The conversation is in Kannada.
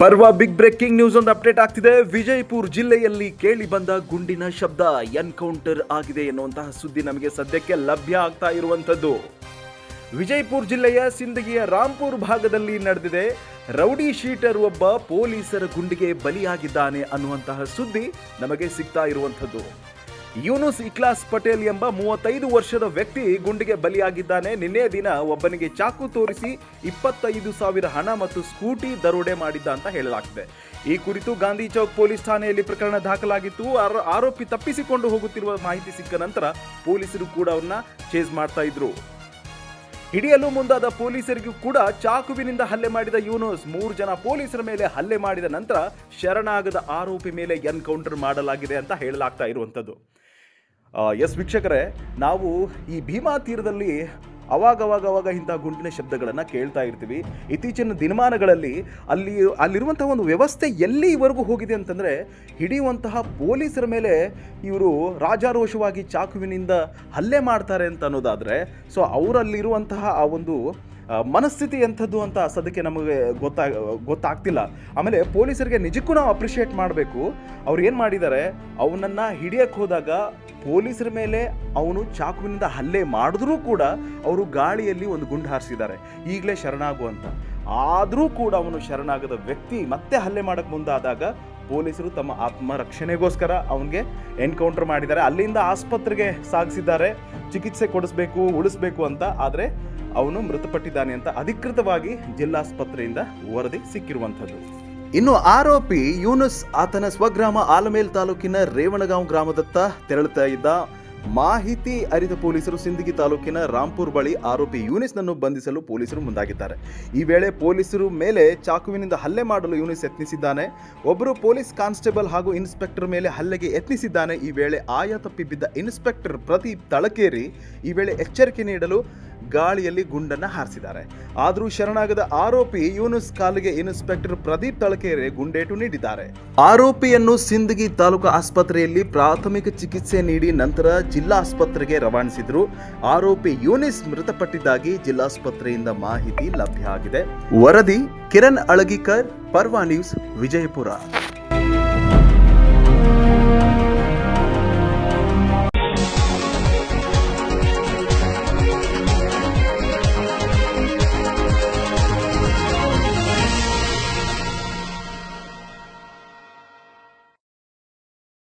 ಪರ್ವ ಬಿಗ್ ಬ್ರೇಕಿಂಗ್ ನ್ಯೂಸ್ ಒಂದು ಅಪ್ಡೇಟ್ ಆಗ್ತಿದೆ. ವಿಜಯಪುರ ಜಿಲ್ಲೆಯಲ್ಲಿ ಕೇಳಿ ಬಂದ ಗುಂಡಿನ ಶಬ್ದ ಎನ್ಕೌಂಟರ್ ಆಗಿದೆ ಎನ್ನುವಂತಹ ಸುದ್ದಿ ನಮಗೆ ಸದ್ಯಕ್ಕೆ ಲಭ್ಯ ಆಗ್ತಾ ಇರುವಂತದ್ದು ವಿಜಯಪುರ ಜಿಲ್ಲೆಯ ಸಿಂದಗಿಯ ರಾಂಪುರ್ ಭಾಗದಲ್ಲಿ ನಡೆದಿದೆ. ರೌಡಿ ಶೀಟರ್ ಒಬ್ಬ ಪೊಲೀಸರ ಗುಂಡಿಗೆ ಬಲಿಯಾಗಿದ್ದಾನೆ ಅನ್ನುವಂತಹ ಸುದ್ದಿ ನಮಗೆ ಸಿಗ್ತಾ ಇರುವಂಥದ್ದು. ಯೂನುಸ್ ಇಕ್ಲಾಸ್ ಪಟೇಲ್ ಎಂಬ ಮೂವತ್ತೈದು ವರ್ಷದ ವ್ಯಕ್ತಿ ಗುಂಡಿಗೆ ಬಲಿಯಾಗಿದ್ದಾನೆ. ನಿನ್ನೆ ದಿನ ಒಬ್ಬನಿಗೆ ಚಾಕು ತೋರಿಸಿ ಇಪ್ಪತ್ತೈದು ಸಾವಿರ ಹಣ ಮತ್ತು ಸ್ಕೂಟಿ ದರೋಡೆ ಮಾಡಿದ್ದ ಅಂತ ಹೇಳಲಾಗಿದೆ ಈ ಕುರಿತು ಗಾಂಧಿ ಚೌಕ್ ಪೊಲೀಸ್ ಠಾಣೆಯಲ್ಲಿ ಪ್ರಕರಣ ದಾಖಲಾಗಿತ್ತು. ಆರೋ- ಆರೋಪಿ ತಪ್ಪಿಸಿಕೊಂಡು ಹೋಗುತ್ತಿರುವ ಮಾಹಿತಿ ಸಿಕ್ಕ ನಂತರ ಪೊಲೀಸರು ಕೂಡ ಅವನ್ನ ಚೇಸ್ ಮಾಡ್ತಾ ಇದ್ರು. ಹಿಡಿಯಲು ಮುಂದಾದ ಪೊಲೀಸರಿಗೂ ಕೂಡ ಚಾಕುವಿನಿಂದ ಹಲ್ಲೆ ಮಾಡಿದ ಯೂನುಸ್. ಮೂರು ಜನ ಪೊಲೀಸರ ಮೇಲೆ ಹಲ್ಲೆ ಮಾಡಿದ ನಂತರ ಶರಣಾಗದ ಆರೋಪಿ ಮೇಲೆ ಎನ್ಕೌಂಟರ್ ಮಾಡಲಾಗಿದೆ ಅಂತ ಹೇಳಲಾಗ್ತಾ ಇರುವಂಥದ್ದು. ಎಸ್ ವೀಕ್ಷಕರೇ, ನಾವು ಈ ಭೀಮಾ ತೀರದಲ್ಲಿ ಅವಾಗವಾಗ ಅವಾಗ ಇಂಥ ಗುಂಡಿನ ಶಬ್ದಗಳನ್ನು ಕೇಳ್ತಾ ಇರ್ತೀವಿ. ಇತ್ತೀಚಿನ ದಿನಮಾನಗಳಲ್ಲಿ ಅಲ್ಲಿ ಅಲ್ಲಿರುವಂಥ ಒಂದು ವ್ಯವಸ್ಥೆ ಎಲ್ಲಿವರೆಗೂ ಹೋಗಿದೆ ಅಂತಂದರೆ, ಹಿಡಿಯುವಂತಹ ಪೊಲೀಸರ ಮೇಲೆ ಇವರು ರಾಜಾರೋಷವಾಗಿ ಚಾಕುವಿನಿಂದ ಹಲ್ಲೆ ಮಾಡ್ತಾರೆ ಅಂತ ಅನ್ನೋದಾದರೆ, ಸೊ ಅವರಲ್ಲಿರುವಂತಹ ಆ ಒಂದು ಮನಸ್ಥಿತಿ ಎಂಥದ್ದು ಅಂತ ಸದ್ಯಕ್ಕೆ ನಮಗೆ ಗೊತ್ತಾ, ಗೊತ್ತಾಗ್ತಿಲ್ಲ. ಆಮೇಲೆ ಪೊಲೀಸರಿಗೆ ನಿಜಕ್ಕೂ ನಾವು ಅಪ್ರಿಷಿಯೇಟ್ ಮಾಡಬೇಕು. ಅವ್ರು ಏನು ಮಾಡಿದ್ದಾರೆ, ಅವನನ್ನು ಹಿಡಿಯಕ್ಕೆ ಹೋದಾಗ ಪೊಲೀಸರ ಮೇಲೆ ಅವನು ಚಾಕುವಿನಿಂದ ಹಲ್ಲೆ ಮಾಡಿದ್ರೂ ಕೂಡ ಅವರು ಗಾಳಿಯಲ್ಲಿ ಒಂದು ಗುಂಡು ಹಾರಿಸಿದ್ದಾರೆ. ಈಗಲೇ ಶರಣಾಗು ಅಂತ. ಆದರೂ ಕೂಡ ಅವನು ಶರಣಾಗದ ವ್ಯಕ್ತಿ ಮತ್ತೆ ಹಲ್ಲೆ ಮಾಡಕ್ಕೆ ಮುಂದಾದಾಗ ಪೊಲೀಸರು ತಮ್ಮ ಆತ್ಮ ರಕ್ಷಣೆಗೋಸ್ಕರ ಅವನಿಗೆ ಎನ್ಕೌಂಟರ್ ಮಾಡಿದ್ದಾರೆ. ಅಲ್ಲಿಂದ ಆಸ್ಪತ್ರೆಗೆ ಸಾಗಿಸಿದ್ದಾರೆ. ಚಿಕಿತ್ಸೆ ಕೊಡಿಸ್ಬೇಕು, ಉಳಿಸ್ಬೇಕು ಅಂತ. ಆದರೆ ಅವನು ಮೃತಪಟ್ಟಿದ್ದಾನೆ ಅಂತ ಅಧಿಕೃತವಾಗಿ ಜಿಲ್ಲಾಸ್ಪತ್ರೆಯಿಂದ ವರದಿ ಸಿಕ್ಕಿರುವಂಥದ್ದು. ಇನ್ನು ಆರೋಪಿ ಯೂನುಸ್ ಆತನ ಸ್ವಗ್ರಾಮ ಆಲಮೇಲ್ ತಾಲೂಕಿನ ರೇವಣಗಾಂವ್ ಗ್ರಾಮದತ್ತ ತೆರಳುತ್ತಾ ಇದ್ದ ಮಾಹಿತಿ ಅರಿತ ಪೊಲೀಸರು ಸಿಂದಗಿ ತಾಲೂಕಿನ ರಾಂಪುರ್ ಬಳಿ ಆರೋಪಿ ಯೂನಿಸ್ನನ್ನು ಬಂಧಿಸಲು ಪೊಲೀಸರು ಮುಂದಾಗಿದ್ದಾರೆ. ಈ ವೇಳೆ ಪೊಲೀಸರು ಮೇಲೆ ಚಾಕುವಿನಿಂದ ಹಲ್ಲೆ ಮಾಡಲು ಯೂನಿಸ್ ಯತ್ನಿಸಿದ್ದಾನೆ. ಒಬ್ಬರು ಪೊಲೀಸ್ ಕಾನ್ಸ್ಟೇಬಲ್ ಹಾಗೂ ಇನ್ಸ್ಪೆಕ್ಟರ್ ಮೇಲೆ ಹಲ್ಲೆಗೆ ಯತ್ನಿಸಿದ್ದಾನೆ. ಈ ವೇಳೆ ಆಯ ತಪ್ಪಿ ಬಿದ್ದ ಇನ್ಸ್ಪೆಕ್ಟರ್ ಪ್ರದೀಪ್ ತಳಕೇರಿ ಈ ವೇಳೆ ಎಚ್ಚರಿಕೆ ನೀಡಲು ಗಾಳಿಯಲ್ಲಿ ಗುಂಡನ್ನ ಹಾರಿಸಿದ್ದಾರೆ. ಆದರೂ ಶರಣಾಗದ ಆರೋಪಿ ಯೂನುಸ್ ಕಾಲಿಗೆ ಇನ್ಸ್ಪೆಕ್ಟರ್ ಪ್ರದೀಪ್ ತಳಕೇರೆ ಗುಂಡೇಟು ನೀಡಿದ್ದಾರೆ. ಆರೋಪಿಯನ್ನು ಸಿಂದಗಿ ತಾಲೂಕು ಆಸ್ಪತ್ರೆಯಲ್ಲಿ ಪ್ರಾಥಮಿಕ ಚಿಕಿತ್ಸೆ ನೀಡಿ ನಂತರ ಜಿಲ್ಲಾ ಆಸ್ಪತ್ರೆಗೆ ರವಾನಿಸಿದ್ರು. ಆರೋಪಿ ಯೂನಿಸ್ ಮೃತಪಟ್ಟಿದ್ದಾಗಿ ಜಿಲ್ಲಾಸ್ಪತ್ರೆಯಿಂದ ಮಾಹಿತಿ ಲಭ್ಯ ಆಗಿದೆ. ವರದಿ ಕಿರಣ್ ಅಳಗಿಕರ್, ಪರ್ವಾ ನ್ಯೂಸ್, ವಿಜಯಪುರ.